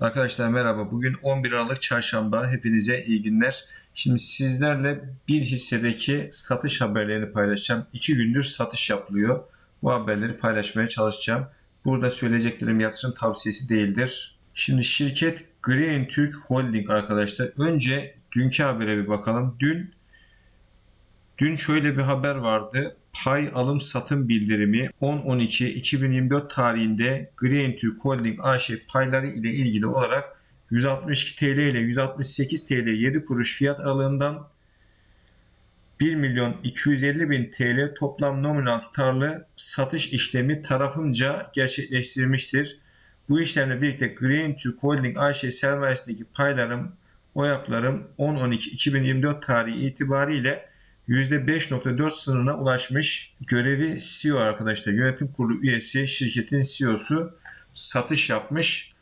Arkadaşlar merhaba. Bugün 11 Aralık Çarşamba. Hepinize iyi günler. Şimdi sizlerle bir hissedeki satış haberlerini paylaşacağım. İki gündür satış yapılıyor. Bu haberleri paylaşmaya çalışacağım. Burada söyleyeceklerim yatırım tavsiyesi değildir. Şimdi şirket Green Türk Holding arkadaşlar. Önce dünkü habere bir bakalım. Dün Dün şöyle bir haber vardı. Pay alım satım bildirimi 10-12-2024 tarihinde Green Türk Holding AŞ payları ile ilgili olarak 162 TL ile 168 TL 7 kuruş fiyat aralığından 1 milyon 250 bin TL toplam nominal tutarlı satış işlemi tarafınca gerçekleştirilmiştir. Bu işlemle birlikte Green Türk Holding AŞ sermayesindeki paylarım, oyaklarım 10-12-2024 tarihi itibariyle %5.4 sınırına ulaşmış. Görevi CEO arkadaşlar. Yönetim kurulu üyesi, şirketin CEO'su satış yapmış.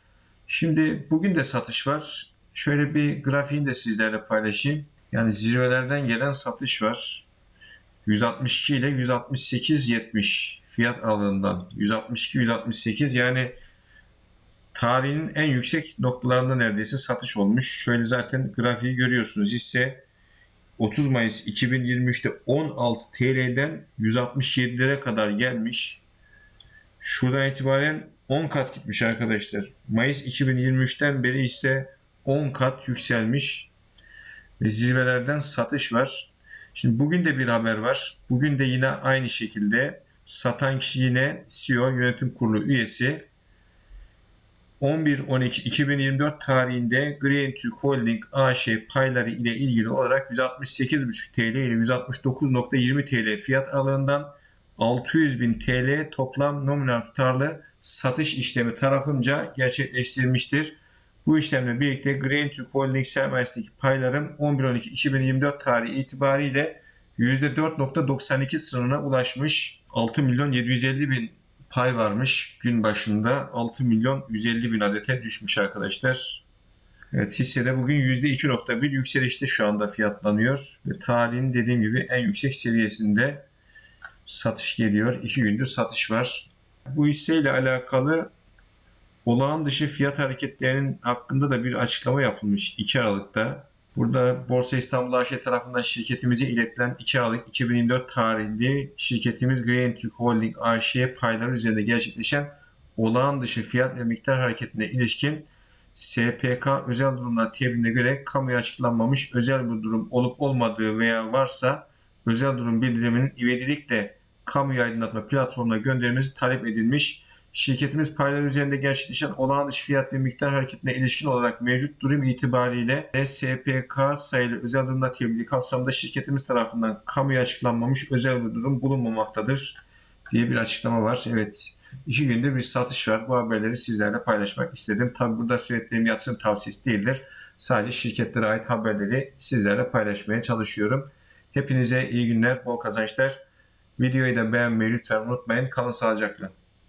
Şimdi bugün de satış var. Şöyle bir grafiğini de sizlerle paylaşayım. Yani zirvelerden gelen satış var. 162 ile 168.70 fiyat aralığından 162-168 yani tarihin en yüksek noktalarında neredeyse satış olmuş. Şöyle zaten grafiği görüyorsunuz. Hisse 30 Mayıs 2023'te 16 TL'den 167'lere kadar gelmiş. Şuradan itibaren 10 kat gitmiş arkadaşlar. Mayıs 2023'ten beri ise 10 kat yükselmiş. Ve zirvelerden satış var. Şimdi bugün de bir haber var. Bugün de yine aynı şekilde satan kişi yine CEO yönetim kurulu üyesi 11-12-2024 tarihinde Green Türk Holding AŞ payları ile ilgili olarak 168,5 TL ile 169.20 TL fiyat aralığından 600 bin TL toplam nominal tutarlı satış işlemi tarafınca gerçekleştirilmiştir. Bu işlemle birlikte Green Türk Holding sermayesindeki paylarım 11-12-2024 tarihi itibariyle %4.92 sınırına ulaşmış. 6 milyon 750 bin pay varmış gün başında 6 milyon 150 bin adete düşmüş arkadaşlar. Evet hissede bugün %2.1 yükselişte şu anda fiyatlanıyor ve tarihin dediğim gibi en yüksek seviyesinde satış geliyor. 2 gündür satış var. Bu hisseyle alakalı olağan dışı fiyat hareketlerinin hakkında da bir açıklama yapılmış 2 Aralık'ta. Burada Borsa İstanbul AŞ tarafından şirketimize iletilen 2 Aralık 2024 tarihli şirketimiz Green Türk Holding AŞ payları üzerinde gerçekleşen olağan dışı fiyat ve miktar hareketine ilişkin SPK özel durumlar tebliğine göre kamuya açıklanmamış özel bir durum olup olmadığı veya varsa özel durum bildiriminin ivedilikle kamuya aydınlatma platformuna gönderilmesi talep edilmiş. Şirketimiz paylar üzerinde gerçekleşen olağan dışı fiyat ve miktar hareketine ilişkin olarak mevcut durum itibariyle SPK sayılı özel durumlar tebliği kapsamında şirketimiz tarafından kamuya açıklanmamış özel bir durum bulunmamaktadır diye bir açıklama var. Evet iki günde bir satış var. Bu haberleri sizlerle paylaşmak istedim. Tabi burada söylediğim yatırım tavsiyesi değildir. Sadece şirketlere ait haberleri sizlerle paylaşmaya çalışıyorum. Hepinize iyi günler, bol kazançlar. Videoyu da beğenmeyi lütfen unutmayın. Kalın sağlıcakla.